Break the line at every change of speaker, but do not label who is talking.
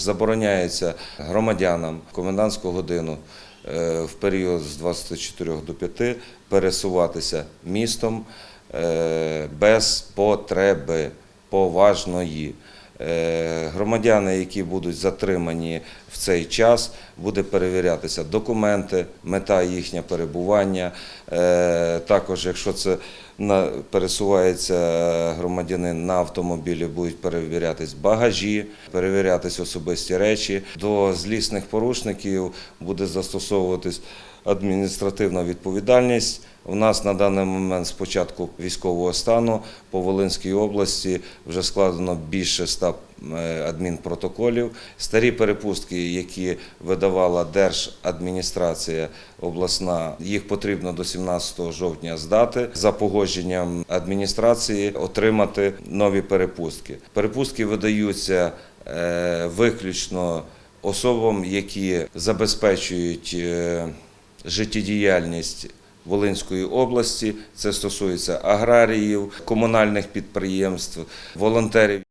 Забороняється громадянам комендантську годину е, в період з 24 до 5 пересуватися містом е, без потреби поважної. Е, Громадяни, які будуть затримані в цей час, буде перевірятися документи, мета їхнього перебування. Е, Також, якщо це пересувається громадянин на автомобілі, будуть перевірятись багажі, перевірятись особисті речі. До злісних порушників буде застосовуватись адміністративна відповідальність. У нас на даний момент з початку військового стану по Волинській області вже складено більше ста е, адмінпротоколів. Старі перепустки, які видавала Держадміністрація обласна, їх потрібно до 17 жовтня здати за погодженням адміністрації, отримати нові перепустки. Перепустки видаються е, виключно особам, які забезпечують е, життєдіяльність Волинської області. Це стосується аграріїв, комунальних підприємств, волонтерів.